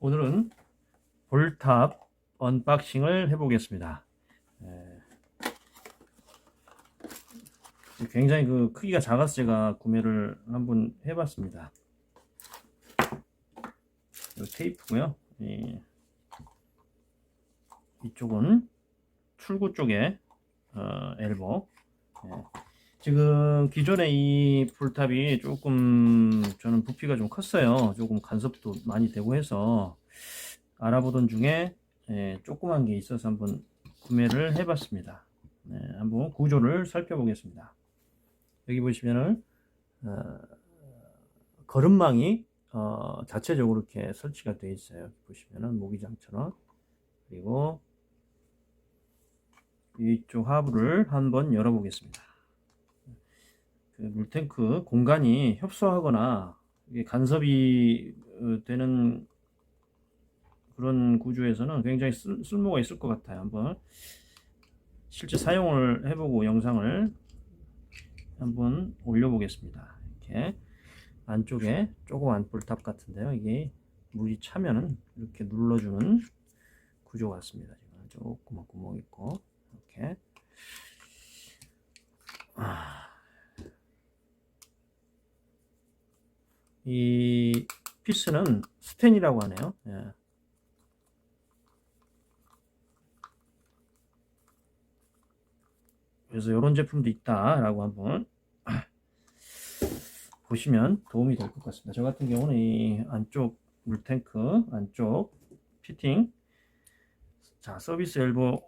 오늘은 볼탑 언박싱을 해보겠습니다. 예. 굉장히 그 크기가 작아서 제가 구매를 한번 해봤습니다. 이 테이프고요. 이, 이쪽은 출구 쪽에 어, 엘보. 예. 지금 기존에 이 볼탑이 조금 저는 부피가 좀 컸어요. 조금 간섭도 많이 되고 해서 알아보던 중에 예, 조그만 게 있어서 한번 구매를 해봤습니다. 네, 한번 구조를 살펴보겠습니다. 여기 보시면은 어, 걸음망이 어, 자체적으로 이렇게 설치가 되어 있어요. 보시면은 모기장처럼 그리고 이쪽 하부를 한번 열어보겠습니다. 그 물탱크 공간이 협소하거나 간섭이 어, 되는 그런 구조에서는 굉장히 쓸, 쓸모가 있을 것 같아요. 한번 실제 사용을 해보고 영상을 한번 올려보겠습니다. 이렇게 안쪽에 조그만 볼탑 같은데요. 이게 물이 차면은 이렇게 눌러주는 구조 같습니다. 지금 조그만 구멍 있고 이렇게 아. 이 피스는 스텐이라고 하네요. 예. 그래서 이런 제품도 있다라고 한번 보시면 도움이 될 것 같습니다. 저 같은 경우는 이 안쪽 물탱크 안쪽 피팅 자 서비스 엘보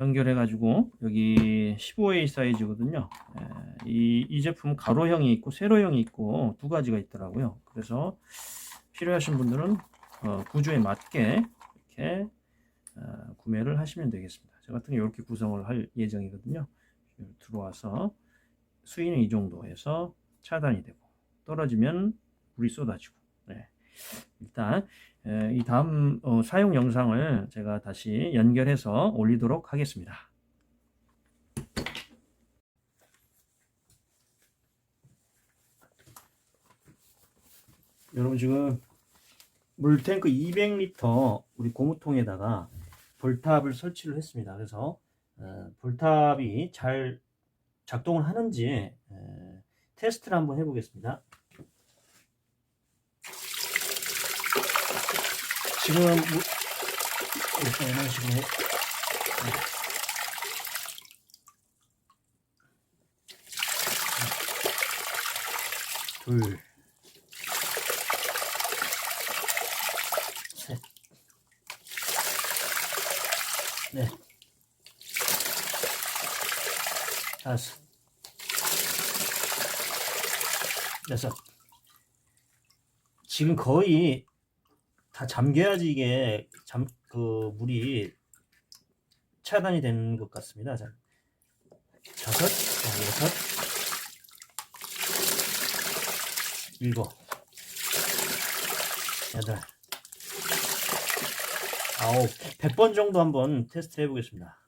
연결해 가지고 여기 15A 사이즈거든요. 예, 이, 이 제품은 가로형이 있고 세로형이 있고 두 가지가 있더라고요. 그래서 필요하신 분들은 어, 구조에 맞게 이렇게 어, 구매를 하시면 되겠습니다. 저 같은 경우 이렇게 구성을 할 예정이거든요. 들어와서 수위는 이 정도 해서 차단이 되고 떨어지면 물이 쏟아지고 네. 일단 이 다음 어, 사용 영상을 제가 다시 연결해서 올리도록 하겠습니다. 여러분 지금 물탱크 200리터 우리 고무통에다가 볼탑을 설치를 했습니다. 그래서 어, 볼탑이 잘 작동을 하는지 에, 테스트를 한번 해보겠습니다. 지금 뭐, 일단 이런 식으로 둘, 셋, 넷, 다섯, 여섯. 지금 거의 다 잠겨야지 이게 잠 그 물이 차단이 되는 것 같습니다. 자, 다섯, 자, 여섯, 일곱, 여덟, 아홉, 백번 정도 한번 테스트 해보겠습니다.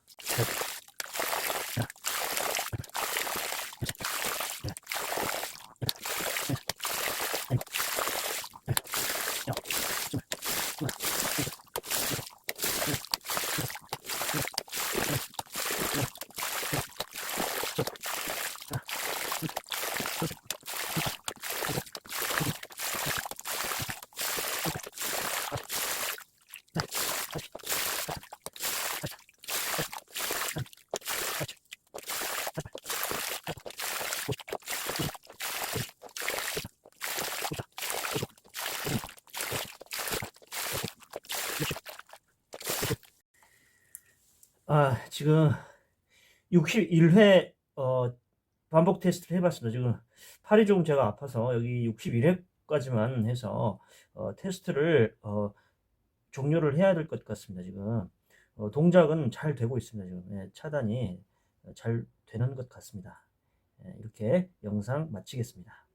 아, 지금 61회 어, 반복 테스트를 해봤습니다. 지금 팔이 조금 제가 아파서 여기 61회까지만 해서 어, 테스트를 어, 종료를 해야 될 것 같습니다. 지금 어, 동작은 잘 되고 있습니다. 지금 예, 차단이 잘 되는 것 같습니다. 예, 이렇게 영상 마치겠습니다.